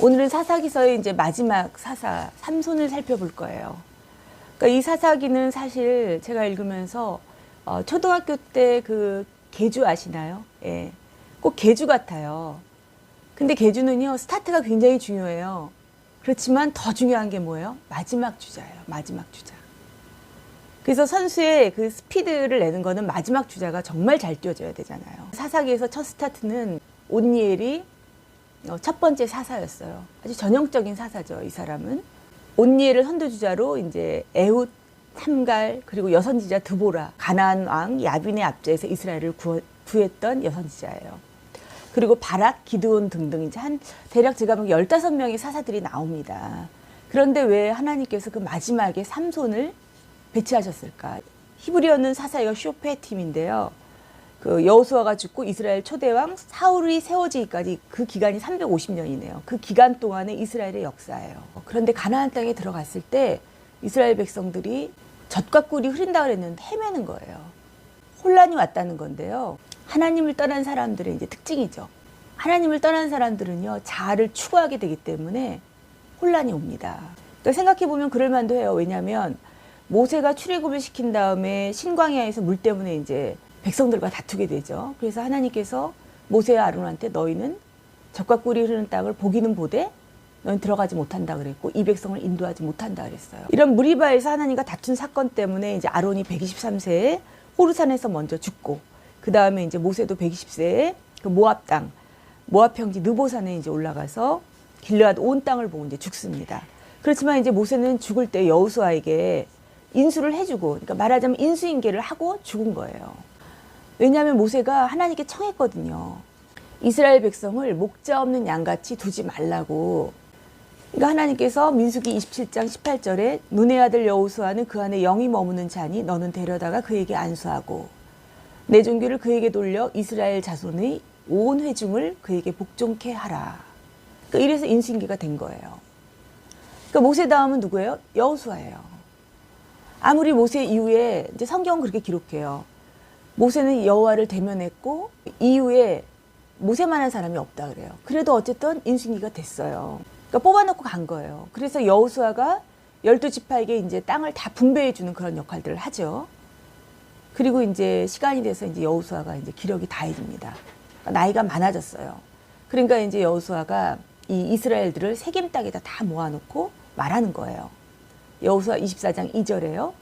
오늘은 사사기서의 이제 마지막 사사 삼손을 살펴볼 거예요. 그러니까 이 사사기는 사실 제가 읽으면서 어, 초등학교 때그 계주 아시나요? 예. 꼭 계주 같아요. 근데 계주는요 스타트가 굉장히 중요해요. 그렇지만 더 중요한 게 뭐예요? 마지막 주자예요. 마지막 주자. 그래서 선수의 그 스피드를 내는 거는 마지막 주자가 정말 잘 뛰어줘야 되잖아요. 사사기에서 첫 스타트는 온니엘이 어, 첫 번째 사사였어요. 아주 전형적인 사사죠. 이 사람은 온니엘을 선두주자로 이제 에훗, 삼갈 그리고 여선지자 드보라 가나안 왕 야빈의 앞제에서 이스라엘을 구하, 구했던 여선지자예요. 그리고 바락, 기드온 등등 이제 한 대략 제가 보기 15명의 사사들이 나옵니다. 그런데 왜 하나님께서 그 마지막에 삼손을 배치하셨을까? 히브리어는 사사이가 쇼페 팀인데요. 그 여호수아가 죽고 이스라엘 초대왕 사울이 세워지기까지 그 기간이 350년이네요. 그 기간 동안의 이스라엘의 역사예요. 그런데 가나안 땅에 들어갔을 때 이스라엘 백성들이 젖과 꿀이 흐린다 그랬는데 헤매는 거예요. 혼란이 왔다는 건데요. 하나님을 떠난 사람들의 이제 특징이죠. 하나님을 떠난 사람들은요 자아를 추구하게 되기 때문에 혼란이 옵니다. 그러니까 생각해 보면 그럴 만도 해요. 왜냐하면 모세가 출애굽을 시킨 다음에 신광야에서 물 때문에 이제 백성들과 다투게 되죠. 그래서 하나님께서 모세와 아론한테 너희는 적과 꿀이 흐르는 땅을 보기는 보되 너는 들어가지 못한다 그랬고 이 백성을 인도하지 못한다 그랬어요. 이런 무리바에서 하나님과 다툰 사건 때문에 이제 아론이 123세에 호르산에서 먼저 죽고 그 다음에 이제 모세도 120세에 그 모압 땅 모압 평지 느보산에 이제 올라가서 길르앗 온 땅을 보고 이제 죽습니다. 그렇지만 이제 모세는 죽을 때 여호수아에게 인수를 해주고 그러니까 말하자면 인수인계를 하고 죽은 거예요. 왜냐하면 모세가 하나님께 청했거든요. 이스라엘 백성을 목자 없는 양같이 두지 말라고. 그러니까 하나님께서 민수기 27장 18절에 눈의 아들 여호수아는 그 안에 영이 머무는 자니 너는 데려다가 그에게 안수하고 내 종교를 그에게 돌려 이스라엘 자손의 온 회중을 그에게 복종케 하라. 그러니까 이래서 인수인계가 된 거예요. 그러니까 모세 다음은 누구예요? 여호수아예요. 아무리 모세 이후에 이제 성경은 그렇게 기록해요. 모세는 여호와를 대면했고 이후에 모세만한 사람이 없다 그래요. 그래도 어쨌든 인수인계가 됐어요. 그러니까 뽑아놓고 간 거예요. 그래서 여호수아가 열두 지파에게 이제 땅을 다 분배해 주는 그런 역할들을 하죠. 그리고 이제 시간이 돼서 이제 여호수아가 이제 기력이 다해집니다. 그러니까 나이가 많아졌어요. 그러니까 이제 여호수아가 이 이스라엘들을 세겜 땅에다 다 모아놓고 말하는 거예요. 여호수아 24장 2절에요.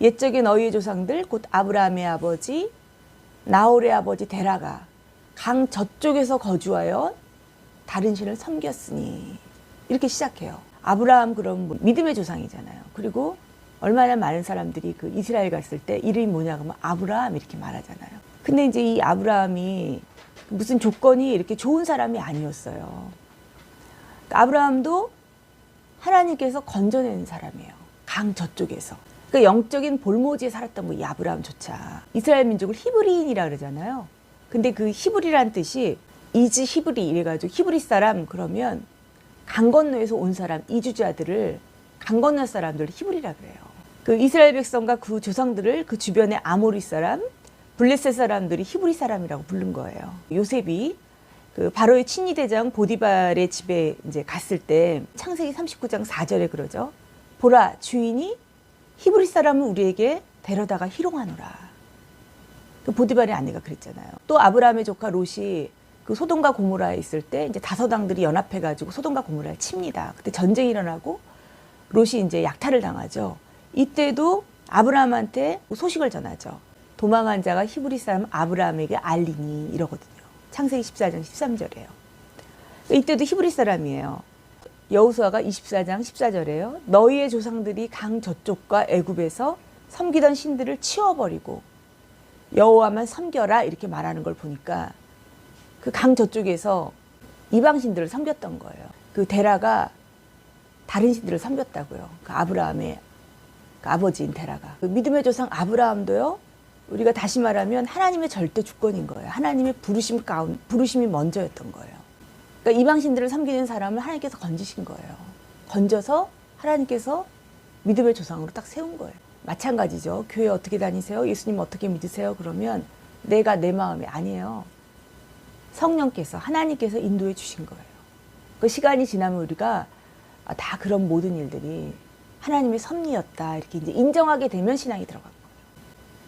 옛적에 너희의 조상들 곧 아브라함의 아버지 나홀의 아버지 데라가 강 저쪽에서 거주하여 다른 신을 섬겼으니 이렇게 시작해요. 아브라함 그럼 뭐 믿음의 조상이잖아요. 그리고 얼마나 많은 사람들이 그 이스라엘 갔을 때 이름이 뭐냐 그러면 아브라함 이렇게 말하잖아요. 근데 이제 이 아브라함이 무슨 조건이 이렇게 좋은 사람이 아니었어요. 그러니까 아브라함도 하나님께서 건져낸 사람이에요. 강 저쪽에서. 그러니까 영적인 볼모지에 살았던 뭐이 아브라함조차 이스라엘 민족을 히브리인이라 그러잖아요. 근데 그 히브리란 뜻이 이즈 히브리 이래가지고 히브리 사람 그러면 강 건너에서 온 사람 이주자들을 강 건너 사람들 히브리라 그래요. 그 이스라엘 백성과 그 조상들을 그 주변의 아모리 사람, 블레셋 사람들이 히브리 사람이라고 부른 거예요. 요셉이 그 바로의 친위 대장 보디발의 집에 이제 갔을 때 창세기 39장 4절에 그러죠. 보라 주인이 히브리 사람을 우리에게 데려다가 희롱하노라. 그 보디발의 아내가 그랬잖아요. 또 아브라함의 조카 롯이 그 소돔과 고모라에 있을 때 이제 다섯 왕들이 연합해 가지고 소돔과 고모라를 칩니다. 그때 전쟁이 일어나고 롯이 이제 약탈을 당하죠. 이때도 아브라함한테 소식을 전하죠. 도망한 자가 히브리 사람 아브라함에게 알리니 이러거든요. 창세기 14장 13절에요. 이때도 히브리 사람이에요. 여호수아가 24장 14절에요. 너희의 조상들이 강 저쪽과 애굽에서 섬기던 신들을 치워버리고 여호와만 섬겨라 이렇게 말하는 걸 보니까 그 강 저쪽에서 이방 신들을 섬겼던 거예요. 그 데라가 다른 신들을 섬겼다고요. 그 아브라함의 그 아버지인 데라가 그 믿음의 조상 아브라함도요. 우리가 다시 말하면 하나님의 절대 주권인 거예요. 하나님의 부르심 가운 부르심이 먼저였던 거예요. 그러니까 이방 신들을 섬기는 사람을 하나님께서 건지신 거예요. 건져서 하나님께서 믿음의 조상으로 딱 세운 거예요. 마찬가지죠. 교회 어떻게 다니세요? 예수님 어떻게 믿으세요? 그러면 내가 내 마음이 아니에요. 성령께서 하나님께서 인도해 주신 거예요. 그 시간이 지나면 우리가 아, 다 그런 모든 일들이 하나님의 섭리였다 이렇게 이제 인정하게 되면 신앙이 들어간 거예요.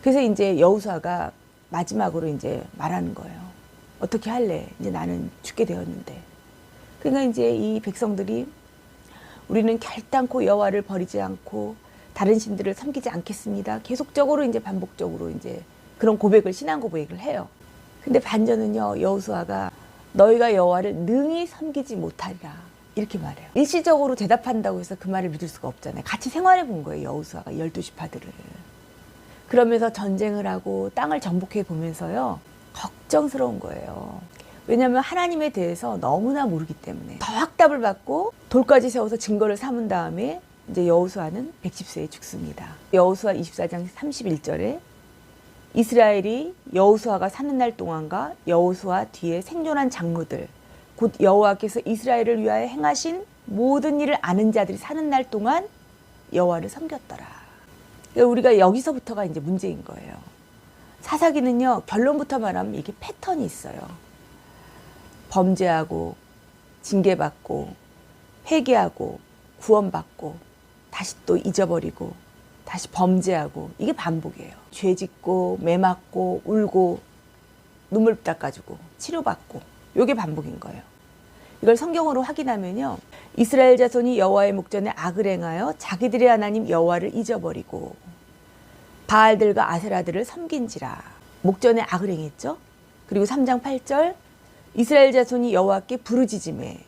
그래서 이제 여우수아가 마지막으로 이제 말하는 거예요. 어떻게 할래? 이제 나는 죽게 되었는데. 그러니까 이제 이 백성들이 우리는 결단코 여호와를 버리지 않고 다른 신들을 섬기지 않겠습니다. 계속적으로 이제 반복적으로 이제 그런 고백을 신앙 고백을 해요. 근데 반전은요 여호수아가 너희가 여호와를 능히 섬기지 못하리라 이렇게 말해요. 일시적으로 대답한다고 해서 그 말을 믿을 수가 없잖아요. 같이 생활해 본 거예요 여호수아가 열두 지파들을. 그러면서 전쟁을 하고 땅을 정복해 보면서요 걱정스러운 거예요. 왜냐하면 하나님에 대해서 너무나 모르기 때문에 더 확답을 받고 돌까지 세워서 증거를 삼은 다음에 이제 여호수아는 110세에 죽습니다. 여호수아 24장 31절에 이스라엘이 여호수아가 사는 날 동안과 여호수아 뒤에 생존한 장로들 곧 여호와께서 이스라엘을 위하여 행하신 모든 일을 아는 자들이 사는 날 동안 여호와를 섬겼더라. 그러니까 우리가 여기서부터가 이제 문제인 거예요. 사사기는요 결론부터 말하면 이게 패턴이 있어요. 범죄하고 징계받고 회개하고 구원받고 다시 또 잊어버리고 다시 범죄하고 이게 반복이에요. 죄 짓고 매 맞고 울고 눈물 닦아주고 치료받고 이게 반복인 거예요. 이걸 성경으로 확인하면요. 이스라엘 자손이 여호와의 목전에 악을 행하여 자기들의 하나님 여호와를 잊어버리고 바알들과 아세라들을 섬긴지라 목전에 악을 행했죠. 그리고 3장 8절 이스라엘 자손이 여호와께 부르짖음에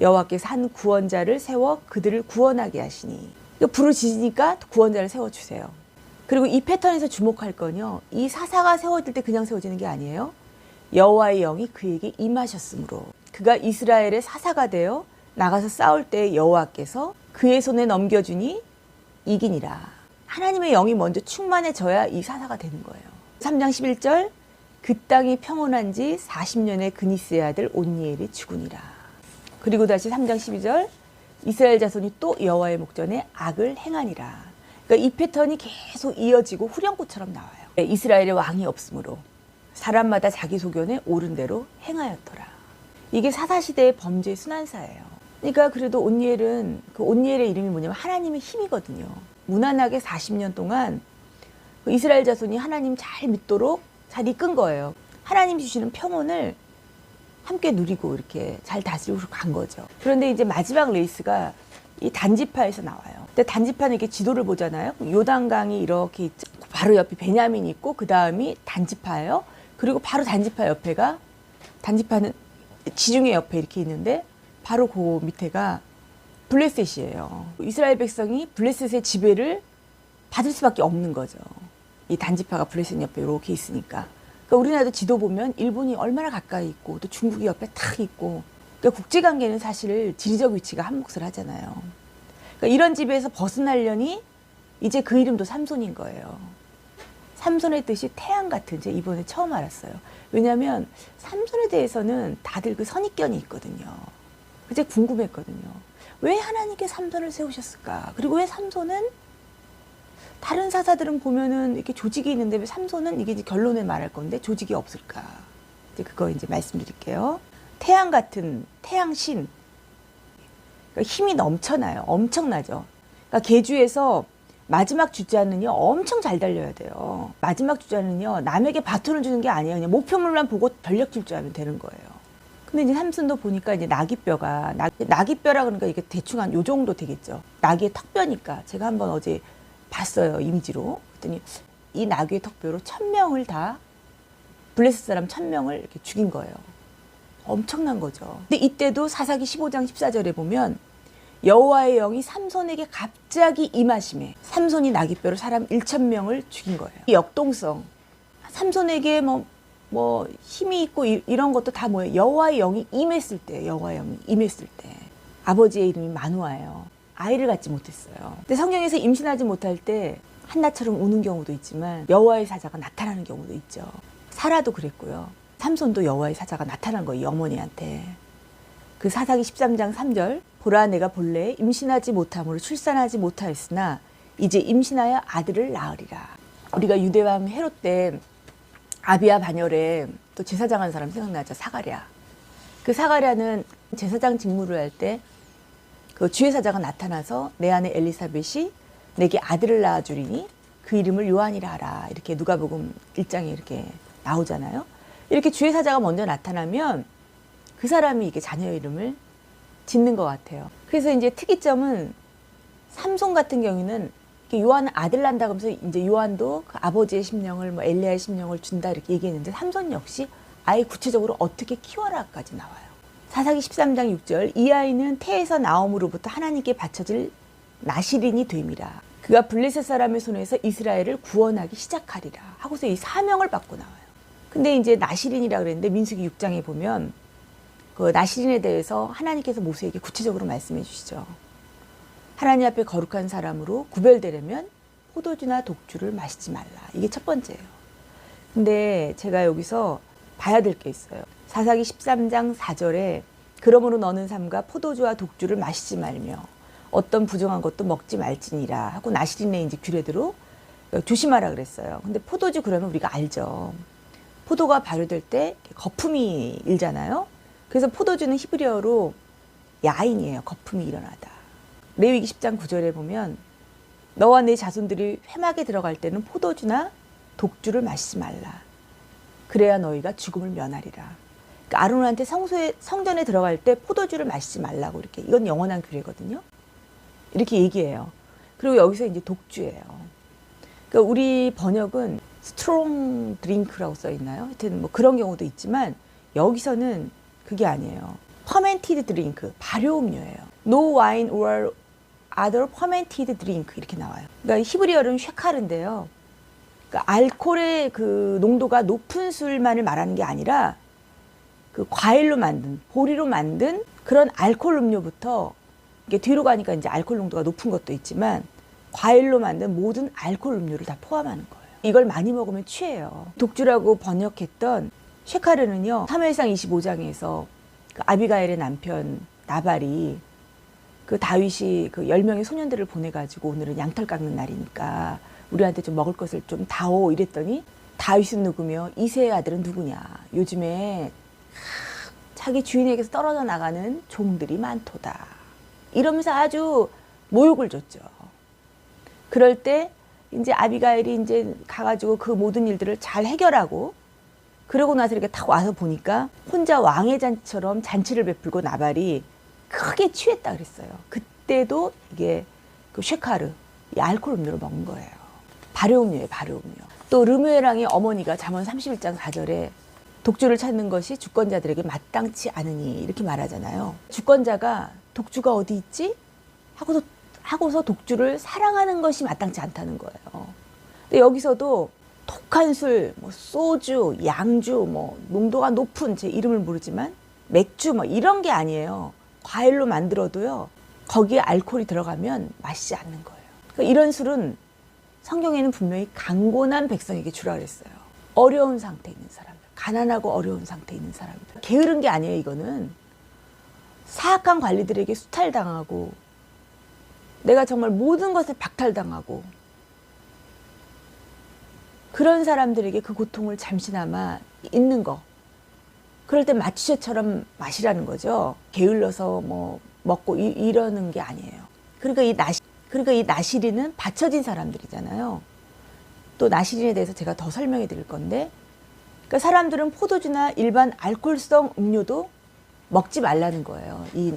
여호와께서 한 구원자를 세워 그들을 구원하게 하시니 그러니까 부르짖으니까 구원자를 세워 주세요. 그리고 이 패턴에서 주목할 건요. 이 사사가 세워질 때 그냥 세워지는 게 아니에요. 여호와의 영이 그에게 임하셨으므로 그가 이스라엘의 사사가 되어 나가서 싸울 때 여호와께서 그의 손에 넘겨주니 이기니라. 하나님의 영이 먼저 충만해져야 이 사사가 되는 거예요. 3장 11절 그 땅이 평온한 지 40년의 그니스의 아들 온니엘이 죽으니라. 그리고 다시 3장 12절 이스라엘 자손이 또 여호와의 목전에 악을 행하니라. 그러니까 이 패턴이 계속 이어지고 후렴구처럼 나와요. 이스라엘의 왕이 없으므로 사람마다 자기 소견에 옳은 대로 행하였더라. 이게 사사 시대의 범죄의 순환사예요. 그러니까 그래도 온니엘은 그 온니엘의 이름이 뭐냐면 하나님의 힘이거든요. 무난하게 40년 동안 그 이스라엘 자손이 하나님 잘 믿도록 잘 이끈 거예요. 하나님 주시는 평온을 함께 누리고 이렇게 잘 다스리고 간 거죠. 그런데 이제 마지막 레이스가 이 단지파에서 나와요. 근데 단지파는 이렇게 지도를 보잖아요. 요단강이 이렇게 있죠. 바로 옆에 베냐민이 있고 그 다음이 단지파예요. 그리고 바로 단지파 옆에가 단지파는 지중해 옆에 이렇게 있는데 바로 그 밑에가 블레셋이에요. 이스라엘 백성이 블레셋의 지배를 받을 수밖에 없는 거죠. 이 단지파가 블레셋 옆에 이렇게 있으니까. 그러니까 우리나라도 지도 보면 일본이 얼마나 가까이 있고 또 중국이 옆에 탁 있고 그러니까 국제 관계는 사실 지리적 위치가 한 몫을 하잖아요. 그러니까 이런 집에서 벗어나려니 이제 그 이름도 삼손인 거예요. 삼손의 뜻이 태양 같은 제 이번에 처음 알았어요. 왜냐하면 삼손에 대해서는 다들 그 선입견이 있거든요. 그제 궁금했거든요. 왜 하나님께 삼손을 세우셨을까? 그리고 왜 삼손은 다른 사사들은 보면은 이렇게 조직이 있는데 왜 삼손은 이게 이제 결론을 말할 건데 조직이 없을까? 이제 그거 이제 말씀드릴게요. 태양 같은 태양신. 그러니까 힘이 넘쳐나요. 엄청나죠. 그러니까 계주에서 마지막 주자는요 엄청 잘 달려야 돼요. 마지막 주자는요 남에게 바톤을 주는 게 아니에요. 그냥 목표물만 보고 전력 질주하면 되는 거예요. 근데 이제 삼순도 보니까 이제 나귀뼈가 나, 나귀뼈라 그러니까 이게 대충 한 요 정도 되겠죠. 나귀의 턱뼈니까 제가 한번 어제 봤어요 이미지로. 그랬더니 이 나귀의 턱뼈로 천 명을 다 블레스 사람 천 명을 이렇게 죽인 거예요. 엄청난 거죠. 근데 이때도 사사기 15장 14절에 보면 여호와의 영이 삼손에게 갑자기 임하심에 삼손이 나귀뼈로 사람 1천 명을 죽인 거예요. 이 역동성. 삼손에게 뭐, 뭐 힘이 있고 이, 런 것도 다 뭐예요? 여호와의 영이 임했을 때, 여호와의 영이 임했을 때. 아버지의 이름이 마누아예요. 아이를 갖지 못했어요. 근데 성경에서 임신하지 못할 때 한나처럼 우는 경우도 있지만 여호와의 사자가 나타나는 경우도 있죠. 사라도 그랬고요. 삼손도 여호와의 사자가 나타난 거예요. 어머니한테. 그 사사기 13장 3절 보라 내가 본래 임신하지 못함으로 출산하지 못하였으나 이제 임신하여 아들을 낳으리라. 우리가 유대왕 헤롯 때 아비야 반열에 또 제사장 한 사람 생각나죠. 사가랴. 그 사가랴는 제사장 직무를 할 때 그 주의 사자가 나타나서 내 아내 엘리사벳이 내게 아들을 낳아주리니 그 이름을 요한이라 하라 이렇게 누가복음 1장에 이렇게 나오잖아요. 이렇게 주의 사자가 먼저 나타나면 그 사람이 이게 자녀 이름을 짓는 것 같아요. 그래서 이제 특이점은 삼손 같은 경우는 요한은 아들 난다 그러면서 이제 요한도 그 아버지의 심령을 뭐 엘리야의 심령을 준다 이렇게 얘기했는데 삼손 역시 아예 구체적으로 어떻게 키워라까지 나와요. 사사기 13장 6절 이 아이는 태에서 나옴으로부터 하나님께 바쳐질 나시린이 됨이라. 그가 블레셋 사람의 손에서 이스라엘을 구원하기 시작하리라. 하고서 이 사명을 받고 나와요. 근데 이제 나시린이라 그랬는데 민수기 6장에 보면 그 나시린에 대해서 하나님께서 모세에게 구체적으로 말씀해 주시죠. 하나님 앞에 거룩한 사람으로 구별되려면 포도주나 독주를 마시지 말라. 이게 첫 번째예요. 근데 제가 여기서 봐야 될 게 있어요. 사사기 13장 4절에 그러므로 너는 삼가 포도주와 독주를 마시지 말며 어떤 부정한 것도 먹지 말지니라 하고 나시린의 이제 규례대로 조심하라 그랬어요. 근데 포도주 그러면 우리가 알죠. 포도가 발효될 때 거품이 일잖아요. 그래서 포도주는 히브리어로 야인이에요. 거품이 일어나다. 레위기 10장 9절에 보면 너와 내 자손들이 회막에 들어갈 때는 포도주나 독주를 마시지 말라. 그래야 너희가 죽음을 면하리라. 아론한테 성소에 성전에 들어갈 때 포도주를 마시지 말라고 이렇게 이건 영원한 규례거든요. 이렇게 얘기해요. 그리고 여기서 이제 독주예요. 그러니까 우리 번역은 스트롱 드링크라고 써 있나요? 하여튼 뭐 그런 경우도 있지만 여기서는 그게 아니에요. 퍼멘티드 드링크, 발효 음료예요. No wine or other fermented drink 이렇게 나와요. 그러니까 히브리어는 쉐카르인데요. 그러니까 알코올의 그 농도가 높은 술만을 말하는 게 아니라 그 과일로 만든 보리로 만든 그런 알코올 음료부터 이게 뒤로 가니까 이제 알코올 농도가 높은 것도 있지만 과일로 만든 모든 알코올 음료를 다 포함하는 거예요. 이걸 많이 먹으면 취해요. 독주라고 번역했던 쉐카르는요. 3회상 25장에서 그 아비가일의 남편 나발이 그 다윗이 그 10명의 소년들을 보내가지고 오늘은 양털 깎는 날이니까 우리한테 좀 먹을 것을 좀 다오 이랬더니 다윗은 누구며 이세의 아들은 누구냐. 요즘에 자기 주인에게서 떨어져 나가는 종들이 많도다. 이러면서 아주 모욕을 줬죠. 그럴 때 이제 아비가일이 이제 가가지고 그 모든 일들을 잘 해결하고 그러고 나서 이렇게 탁 와서 보니까 혼자 왕의 잔치처럼 잔치를 베풀고 나발이 크게 취했다 그랬어요. 그때도 이게 그 쉐카르, 이 알코올 음료를 먹은 거예요. 발효 음료예요, 발효 음료. 또 르무엘왕의 어머니가 잠언 31장 4절에 독주를 찾는 것이 주권자들에게 마땅치 않으니 이렇게 말하잖아요. 주권자가 독주가 어디 있지? 하고서 하고서 독주를 사랑하는 것이 마땅치 않다는 거예요. 근데 여기서도 독한 술, 뭐 소주, 양주, 뭐 농도가 높은 제 이름을 모르지만 맥주 뭐 이런 게 아니에요. 과일로 만들어도요. 거기에 알코올이 들어가면 마시지 않는 거예요. 그러니까 이런 술은 성경에는 분명히 강곤한 백성에게 주라 그랬어요. 어려운 상태에 있는 사람들, 가난하고 어려운 상태에 있는 사람들. 게으른 게 아니에요, 이거는. 사악한 관리들에게 수탈당하고 내가 정말 모든 것을 박탈당하고 그런 사람들에게 그 고통을 잠시나마 잊는 거. 그럴 때 마취제처럼 마시라는 거죠. 게을러서 뭐 먹고 이, 러는게 아니에요. 그러니까 이 나시, 그러니까 이 나시린은 받쳐진 사람들이잖아요. 또 나시린에 대해서 제가 더 설명해 드릴 건데, 그러니까 사람들은 포도주나 일반 알코올성 음료도 먹지 말라는 거예요. 이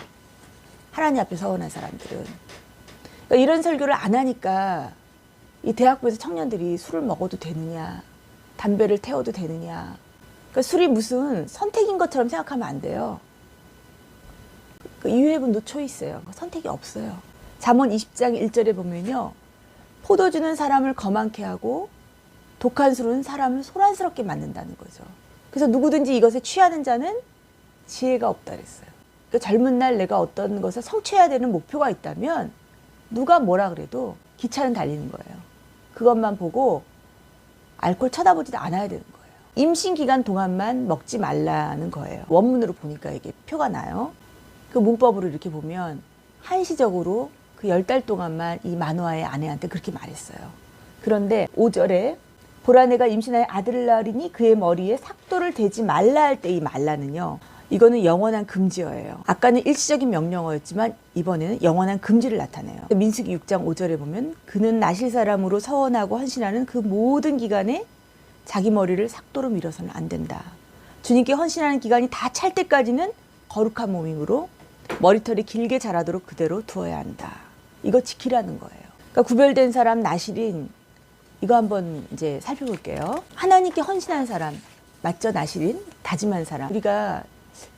하나님 앞에 서원한 사람들은. 그러니까 이런 설교를 안 하니까 이 대학부에서 청년들이 술을 먹어도 되느냐, 담배를 태워도 되느냐. 그러니까 술이 무슨 선택인 것처럼 생각하면 안 돼요. 그 이유해분 노초이스예요. 선택이 없어요. 잠언 20장 1절에 보면요. 포도 주는 사람을 거만케 하고 독한 술은 사람을 소란스럽게 만든다는 거죠. 그래서 누구든지 이것에 취하는 자는 지혜가 없다 그랬어요. 그러니까 젊은 날 내가 어떤 것을 성취해야 되는 목표가 있다면 누가 뭐라 그래도 기차는 달리는 거예요. 그것만 보고 알코올 쳐다보지도 않아야 되는 거예요. 임신 기간 동안만 먹지 말라는 거예요. 원문으로 보니까 이게 표가 나요. 그 문법으로 이렇게 보면 한시적으로 그 열 달 동안만 이 만화의 아내한테 그렇게 말했어요. 그런데 5절에 보라 내가 임신하여 아들을 낳으리니 그의 머리에 삭도를 대지 말라 할 때 이 말라는요. 이거는 영원한 금지어예요. 아까는 일시적인 명령어였지만 이번에는 영원한 금지를 나타내요. 민수기 6장 5절에 보면 그는 나실 사람으로 서원하고 헌신하는 그 모든 기간에 자기 머리를 삭도로 밀어서는 안 된다. 주님께 헌신하는 기간이 다 찰 때까지는 거룩한 몸이므로 머리털이 길게 자라도록 그대로 두어야 한다. 이거 지키라는 거예요. 그러니까 구별된 사람 나실인 이거 한번 이제 살펴볼게요. 하나님께 헌신한 사람 맞죠? 나실인 다짐한 사람. 우리가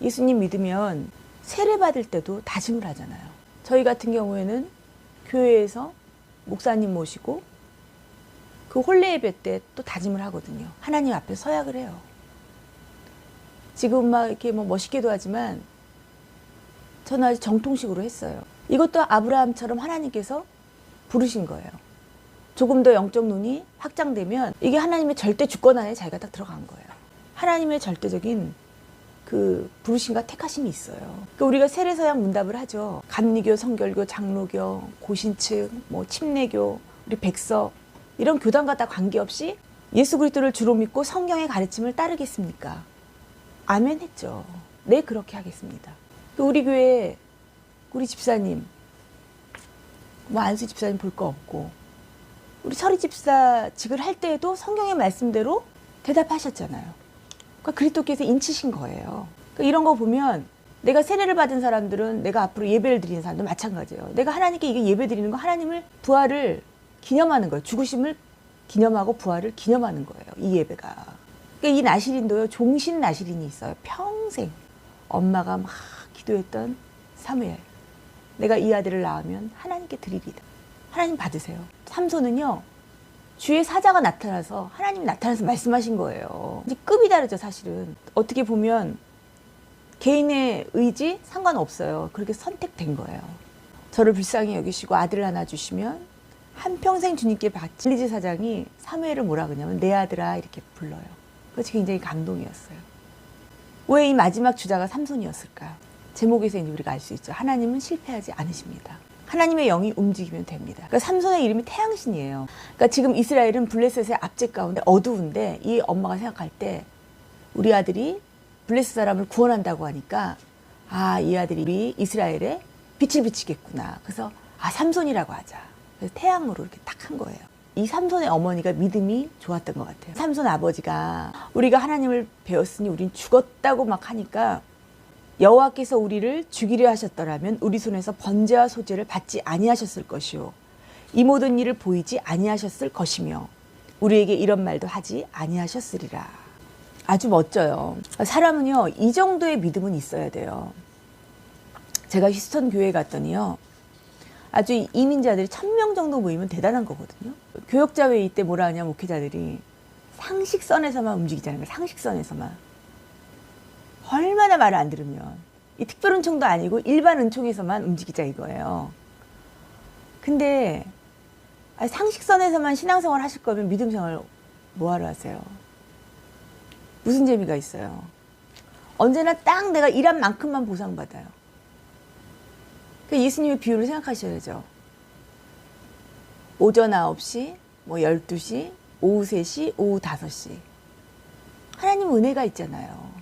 예수님 믿으면 세례 받을 때도 다짐을 하잖아요. 저희 같은 경우에는 교회에서 목사님 모시고 그 혼례 예배 때 또 다짐을 하거든요. 하나님 앞에 서약을 해요. 지금 막 이렇게 뭐 멋있게도 하지만 저는 아주 정통식으로 했어요. 이것도 아브라함처럼 하나님께서 부르신 거예요. 조금 더 영적 눈이 확장되면 이게 하나님의 절대 주권 안에 자기가 딱 들어간 거예요. 하나님의 절대적인 그 부르심과 택하심이 있어요. 그러니까 우리가 세례서약 문답을 하죠. 감리교, 성결교, 장로교, 고신측, 뭐 침례교, 우리 백석 이런 교단과 다 관계없이 예수 그리스도를 주로 믿고 성경의 가르침을 따르겠습니까? 아멘 했죠. 네 그렇게 하겠습니다. 그 우리 교회 우리 집사님 뭐 안수 집사님 볼 거 없고 우리 서리 집사 직을 할 때에도 성경의 말씀대로 대답하셨잖아요. 그러니까 그리스도께서 인치신 거예요. 그러니까 이런 거 보면 내가 세례를 받은 사람들은 내가 앞으로 예배를 드리는 사람도 마찬가지예요. 내가 하나님께 이게 예배 드리는 거 하나님을 부활을 기념하는 거예요. 죽으심을 기념하고 부활을 기념하는 거예요. 이 예배가. 그러니까 이 나시린도요. 종신 나시린이 있어요. 평생 엄마가 막 기도했던 사무엘. 내가 이 아들을 낳으면 하나님께 드리리다. 하나님 받으세요. 삼손은요. 주의 사자가 나타나서 하나님이 나타나서 말씀하신 거예요. 이제 급이 다르죠, 사실은. 어떻게 보면 개인의 의지 상관없어요. 그렇게 선택된 거예요. 저를 불쌍히 여기시고 아들을 하나 주시면 한평생 주님께 바친 리지 사장이 사무엘을 뭐라 그러냐면 내 아들아 이렇게 불러요. 그것이 굉장히 감동이었어요. 왜 이 마지막 주자가 삼손이었을까요? 제목에서 이제 우리가 알 수 있죠. 하나님은 실패하지 않으십니다. 하나님의 영이 움직이면 됩니다. 그러니까 삼손의 이름이 태양신이에요. 그러니까 지금 이스라엘은 블레셋의 압제 가운데 어두운데 이 엄마가 생각할 때 우리 아들이 블레셋 사람을 구원한다고 하니까 아, 이 아들이 우리 이스라엘에 빛을 비치겠구나. 그래서 아, 삼손이라고 하자. 그래서 태양으로 이렇게 딱 한 거예요. 이 삼손의 어머니가 믿음이 좋았던 것 같아요. 삼손 아버지가 우리가 하나님을 배웠으니 우린 죽었다고 막 하니까 여호와께서 우리를 죽이려 하셨더라면 우리 손에서 번제와 소제를 받지 아니하셨을 것이요 이 모든 일을 보이지 아니하셨을 것이며 우리에게 이런 말도 하지 아니하셨으리라. 아주 멋져요. 사람은요 이 정도의 믿음은 있어야 돼요. 제가 휴스턴 교회 갔더니요 아주 이민자들이 천 명 정도 모이면 대단한 거거든요. 교역자 회의 때 뭐라 하냐 목회자들이 상식선에서만 움직이자는 거예요. 상식선에서만. 얼마나 말을 안 들으면 이 특별 은총도 아니고 일반 은총에서만 움직이자 이거예요. 근데 아니, 상식선에서만 신앙생활 하실 거면 믿음생활 뭐하러 하세요? 무슨 재미가 있어요? 언제나 딱 내가 일한 만큼만 보상받아요. 그 예수님의 비유를 생각하셔야죠. 오전 9시, 뭐 12시, 오후 3시, 오후 5시. 하나님 은혜가 있잖아요.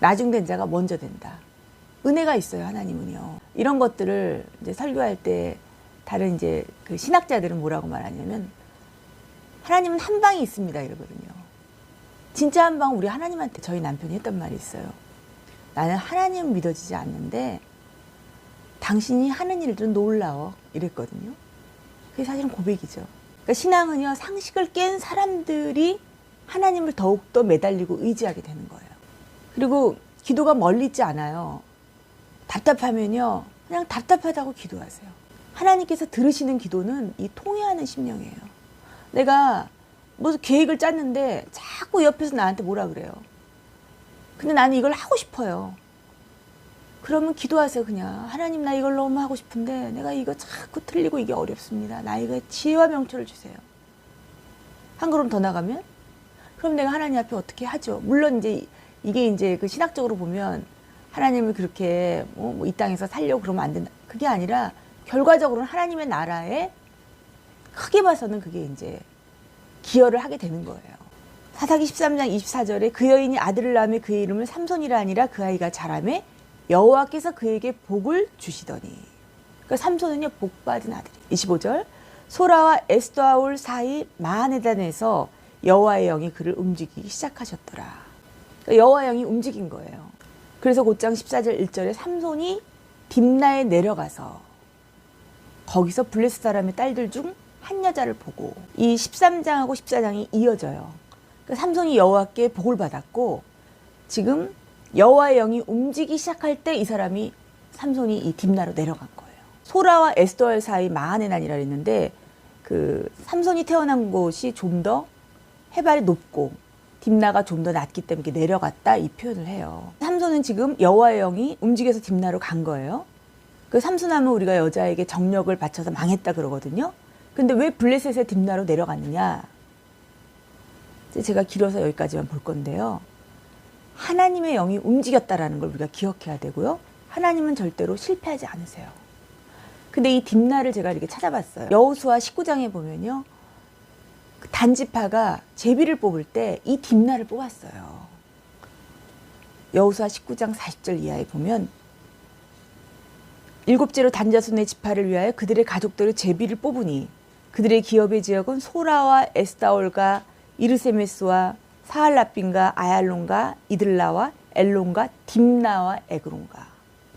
나중된 자가 먼저 된다. 은혜가 있어요, 하나님은요. 이런 것들을 이제 설교할 때 다른 이제 그 신학자들은 뭐라고 말하냐면 하나님은 한 방이 있습니다 이러거든요. 진짜 한 방 우리 하나님한테 저희 남편이 했던 말이 있어요. 나는 하나님 믿어지지 않는데 당신이 하는 일들은 놀라워 이랬거든요. 그게 사실은 고백이죠. 그러니까 신앙은요 상식을 깬 사람들이 하나님을 더욱더 매달리고 의지하게 되는 거예요. 그리고 기도가 멀리 있지 않아요. 답답하면요. 그냥 답답하다고 기도하세요. 하나님께서 들으시는 기도는 이 통회하는 심령이에요. 내가 무슨 계획을 짰는데 자꾸 옆에서 나한테 뭐라 그래요. 근데 나는 이걸 하고 싶어요. 그러면 기도하세요, 그냥. 하나님, 나 이걸 너무 하고 싶은데 내가 이거 자꾸 틀리고 이게 어렵습니다. 나에게 지혜와 명철을 주세요. 한 걸음 더 나가면? 그럼 내가 하나님 앞에 어떻게 하죠? 물론 이제 이게 이제 그 신학적으로 보면 하나님을 그렇게 뭐 이 땅에서 살려고 그러면 안 된다. 그게 아니라 결과적으로는 하나님의 나라에 크게 봐서는 그게 이제 기여를 하게 되는 거예요. 사사기 13장 24절에 그 여인이 아들을 낳으며 그의 이름을 삼손이라 아니라 그 아이가 자라매 여호와께서 그에게 복을 주시더니 그러니까 삼손은요 복 받은 아들이 25절 소라와 에스더아울 사이 마하네단에서 여호와의 영이 그를 움직이기 시작하셨더라 여호와의 영이 움직인 거예요 그래서 곧장 14절 1절에 삼손이 딥나에 내려가서 거기서 블레스 사람의 딸들 중 한 여자를 보고 이 13장하고 14장이 이어져요. 그러니까 삼손이 여호와께 복을 받았고 지금 여호와의 영이 움직이기 시작할 때 이 사람이 삼손이 이 딥나로 내려간 거예요. 소라와 에스더엘 사이 마하네난이라 했는데 그 삼손이 태어난 곳이 좀 더 해발이 높고 딥나가 좀 더 낮기 때문에 내려갔다 이 표현을 해요. 삼손은 지금 여호와의 영이 움직여서 딥나로 간 거예요. 그 삼손하면 우리가 여자에게 정력을 바쳐서 망했다 그러거든요. 근데 왜 블레셋의 딥나로 내려갔느냐? 제가 길어서 여기까지만 볼 건데요. 하나님의 영이 움직였다라는 걸 우리가 기억해야 되고요. 하나님은 절대로 실패하지 않으세요. 근데 이 딥나를 제가 이렇게 찾아봤어요. 여호수아 19장에 보면요. 그 단지파가 제비를 뽑을 때 이 딥나를 뽑았어요. 여호수아 19장 40절 이하에 보면 일곱째로 단자손의 지파를 위하여 그들의 가족들의 제비를 뽑으니 그들의 기업의 지역은 소라와 에스다올과 이르세메스와 사할라빈과 아얄론과 이들라와 엘론과 딥나와 에그론가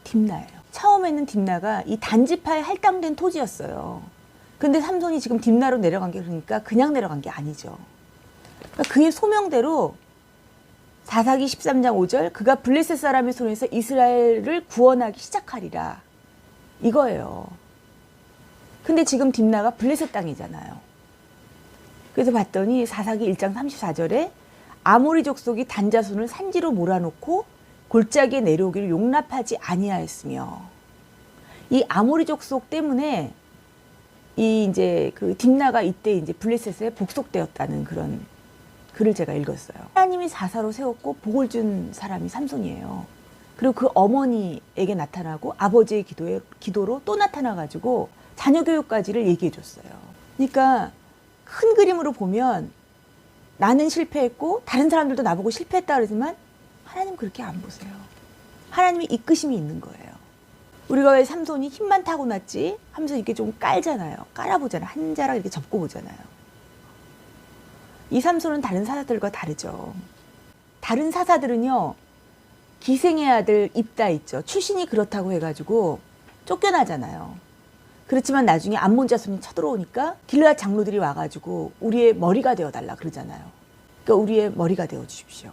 딥나예요. 처음에는 딥나가 이 단지파에 할당된 토지였어요. 근데 삼손이 지금 딥나로 내려간 게 그러니까 그냥 내려간 게 아니죠. 그러니까 그의 소명대로 사사기 13장 5절 그가 블레셋 사람의 손에서 이스라엘을 구원하기 시작하리라. 이거예요. 근데 지금 딥나가 블레셋 땅이잖아요. 그래서 봤더니 사사기 1장 34절에 아모리 족속이 단자손을 산지로 몰아놓고 골짜기에 내려오기를 용납하지 아니하였으며 이 아모리 족속 때문에 이 이제 그 딥나가 이때 이제 블레셋에 복속되었다는 그런 글을 제가 읽었어요. 하나님이 사사로 세웠고 복을 준 사람이 삼손이에요. 그리고 그 어머니에게 나타나고 아버지의 기도에, 기도로 또 나타나가지고 자녀 교육까지를 얘기해 줬어요. 그러니까 큰 그림으로 보면 나는 실패했고 다른 사람들도 나보고 실패했다 그러지만 하나님 그렇게 안 보세요. 하나님이 이끄심이 있는 거예요. 우리가 왜 삼손이 힘만 타고났지 하면서 이렇게 좀 깔잖아요. 깔아보잖아요. 한 자락 이렇게 접고 보잖아요. 이 삼손은 다른 사사들과 다르죠. 다른 사사들은요. 기생의 아들 입다 있죠. 출신이 그렇다고 해가지고 쫓겨나잖아요. 그렇지만 나중에 암몬 자손이 쳐들어오니까 길라 장로들이 와가지고 우리의 머리가 되어달라 그러잖아요. 그러니까 우리의 머리가 되어 주십시오.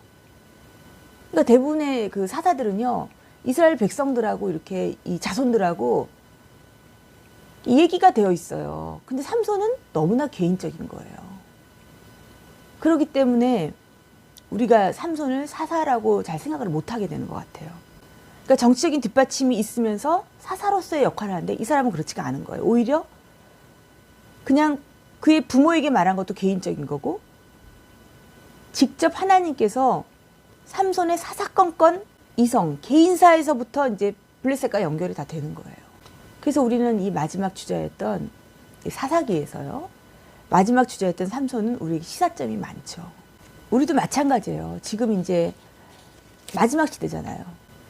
그러니까 대부분의 그 사사들은요 이스라엘 백성들하고 이렇게 이 자손들하고 이 얘기가 되어 있어요. 근데 삼손은 너무나 개인적인 거예요. 그렇기 때문에 우리가 삼손을 사사라고 잘 생각을 못 하게 되는 것 같아요. 그러니까 정치적인 뒷받침이 있으면서 사사로서의 역할을 하는데 이 사람은 그렇지가 않은 거예요. 오히려 그냥 그의 부모에게 말한 것도 개인적인 거고 직접 하나님께서 삼손의 사사건건 이성 개인사에서부터 이제 블레셋과 연결이 다 되는 거예요. 그래서 우리는 이 마지막 주자였던 이 사사기에서요. 마지막 주자였던 삼손은 우리에게 시사점이 많죠. 우리도 마찬가지예요. 지금 이제 마지막 시대잖아요.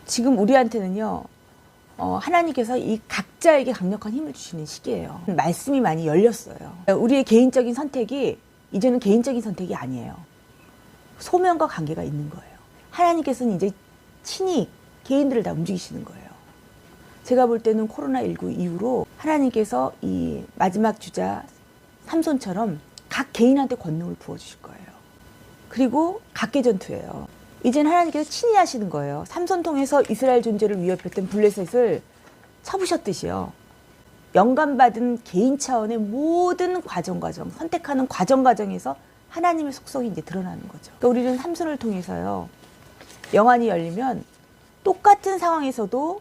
지금 우리한테는요, 어, 하나님께서 이 각자에게 강력한 힘을 주시는 시기예요. 말씀이 많이 열렸어요. 우리의 개인적인 선택이 이제는 개인적인 선택이 아니에요. 소명과 관계가 있는 거예요. 하나님께서는 이제 친히 개인들을 다 움직이시는 거예요. 제가 볼 때는 코로나19 이후로 하나님께서 이 마지막 주자 삼손처럼 각 개인한테 권능을 부어주실 거예요. 그리고 각계 전투예요. 이제는 하나님께서 친히 하시는 거예요. 삼손 통해서 이스라엘 존재를 위협했던 블레셋을 쳐부셨듯이요. 영감받은 개인 차원의 모든 과정 과정, 선택하는 과정 과정에서 하나님의 속성이 이제 드러나는 거죠. 그러니까 우리는 삼손을 통해서요. 영안이 열리면 똑같은 상황에서도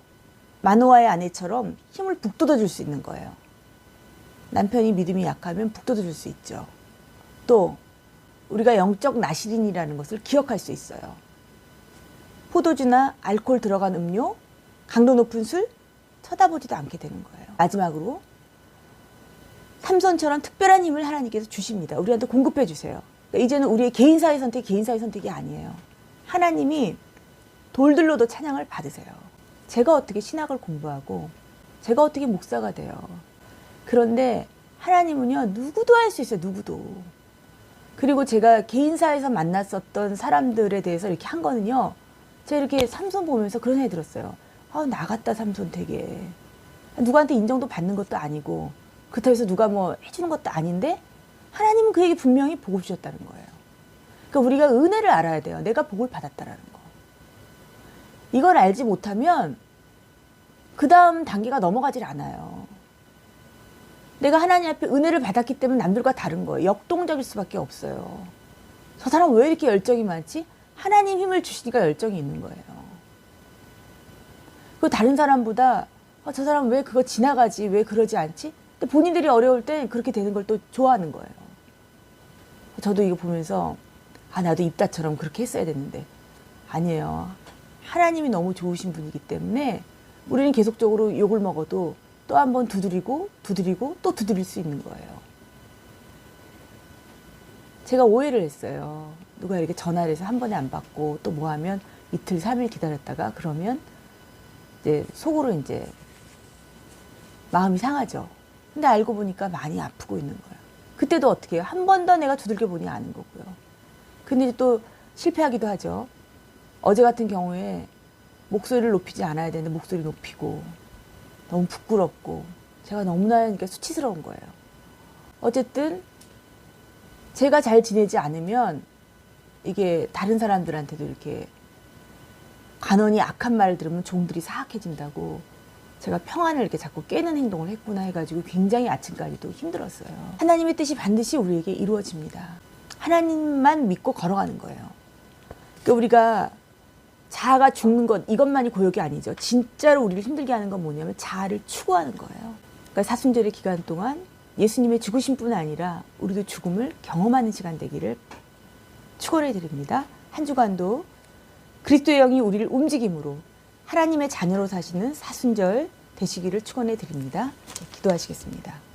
마노아의 아내처럼 힘을 북돋아 줄 수 있는 거예요. 남편이 믿음이 약하면 북돋아 줄 수 있죠. 또 우리가 영적 나시린이라는 것을 기억할 수 있어요. 포도주나 알코올 들어간 음료, 강도 높은 술 쳐다보지도 않게 되는 거예요. 마지막으로 삼손처럼 특별한 힘을 하나님께서 주십니다. 우리한테 공급해 주세요. 그러니까 이제는 우리의 개인사의 선택이 개인사의 선택이 아니에요. 하나님이 돌들로도 찬양을 받으세요. 제가 어떻게 신학을 공부하고 제가 어떻게 목사가 돼요. 그런데 하나님은요, 누구도 할 수 있어요, 누구도. 그리고 제가 개인사에서 만났었던 사람들에 대해서 이렇게 한 거는요, 제가 이렇게 삼손 보면서 그런 생각이 들었어요. 아, 나갔다, 삼손 되게. 누구한테 인정도 받는 것도 아니고, 그렇다고 해서 누가 뭐 해주는 것도 아닌데, 하나님은 그에게 분명히 복을 주셨다는 거예요. 그러니까 우리가 은혜를 알아야 돼요. 내가 복을 받았다라는 거. 이걸 알지 못하면, 그 다음 단계가 넘어가질 않아요. 내가 하나님 앞에 은혜를 받았기 때문에 남들과 다른 거예요. 역동적일 수밖에 없어요. 저 사람 왜 이렇게 열정이 많지? 하나님 힘을 주시니까 열정이 있는 거예요. 그 다른 사람보다 어, 저 사람 왜 그거 지나가지? 왜 그러지 않지? 근데 본인들이 어려울 때 그렇게 되는 걸 또 좋아하는 거예요. 저도 이거 보면서 아 나도 입다처럼 그렇게 했어야 됐는데 아니에요. 하나님이 너무 좋으신 분이기 때문에 우리는 계속적으로 욕을 먹어도 또 한 번 두드리고 두드리고 또 두드릴 수 있는 거예요. 제가 오해를 했어요. 누가 이렇게 전화를 해서 한 번에 안 받고 또 뭐 하면 이틀, 삼일 기다렸다가 그러면 이제 속으로 이제 마음이 상하죠. 근데 알고 보니까 많이 아프고 있는 거예요. 그때도 어떻게 해요? 한 번 더 내가 두들겨 보니 아는 거고요. 근데 이제 또 실패하기도 하죠. 어제 같은 경우에 목소리를 높이지 않아야 되는데 목소리 높이고 너무 부끄럽고 제가 너무나 그러니까 수치스러운 거예요. 어쨌든 제가 잘 지내지 않으면 이게 다른 사람들한테도 이렇게 간언이 악한 말을 들으면 종들이 사악해진다고 제가 평안을 이렇게 자꾸 깨는 행동을 했구나 해가지고 굉장히 아침까지도 힘들었어요. 하나님의 뜻이 반드시 우리에게 이루어집니다. 하나님만 믿고 걸어가는 거예요. 그러니까 우리가 자아가 죽는 것 이것만이 고역이 아니죠. 진짜로 우리를 힘들게 하는 건 뭐냐면 자아를 추구하는 거예요. 그러니까 사순절의 기간 동안 예수님의 죽으심뿐 아니라 우리도 죽음을 경험하는 시간 되기를 축원해 드립니다. 한 주간도 그리스도의 영이 우리를 움직임으로 하나님의 자녀로 사시는 사순절 되시기를 축원해 드립니다. 네, 기도하시겠습니다.